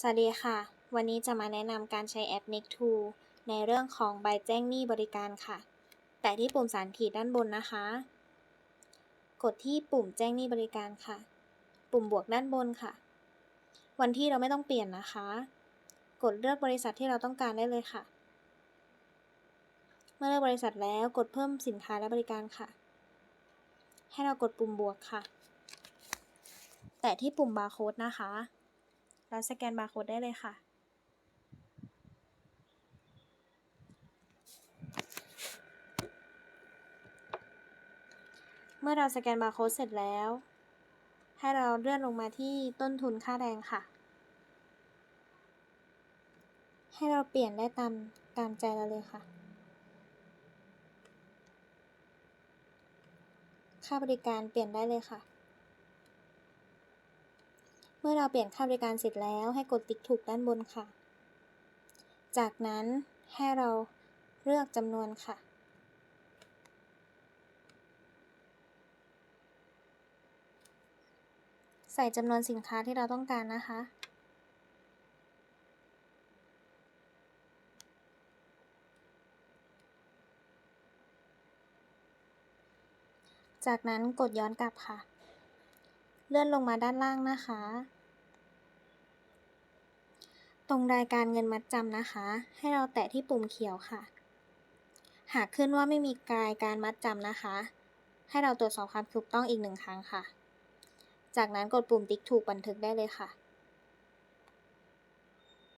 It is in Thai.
สวัสดีค่ะ วันนี้จะมาแนะนำการใช้แอป Next o ในเรื่องของใบแจ้งหนี้บริการค่ะ แต่ที่ปุ่มสารขีดด้านบนนะคะ กดที่ปุ่มแจ้งหนี้บริการค่ะ ปุ่มบวกด้านบนค่ะ วันที่เราไม่ต้องเปลี่ยนนะคะ กดเลือกบริษัทที่เราต้องการได้เลยค่ะ เมื่อเลือกบริษัทแล้วกดเพิ่มสินค้าและบริการค่ะ ให้เรากดปุ่มบวกค่ะ แตะที่ปุ่มบาร์โค้ดนะคะ แล้วสแกนบาร์โค้ดได้เลยค่ะ เมื่อเราสแกนบาร์โค้ดเสร็จแล้ว ให้เราเลื่อนลงมาที่ต้นทุนค่าแรงค่ะ ให้เราเปลี่ยนได้ตามตามใจเราเลยค่ะ ค่าบริการเปลี่ยนได้เลยค่ะ มื่อเราเปลี่ยนค่าบริการเสร็จแล้วให้กดติ๊กถูกด้านบนค่ะ จากนั้นให้เราเลือกจำนวนค่ะ ใส่จำนวนสินค้าที่เราต้องการนะคะจากนั้นกดย้อนกลับค่ะ เลื่อนลงมาด้านล่างนะคะ ตรงรายการเงินมัดจำนะคะ ให้เราแตะที่ปุ่มเขียวค่ะ หากขึ้นว่าไม่มีรายการมัดจำนะคะ ให้เราตรวจสอบความถูกต้องอีกหนึ่งครั้งค่ะ จากนั้นกดปุ่มติ๊กถูกบันทึกได้เลยค่ะ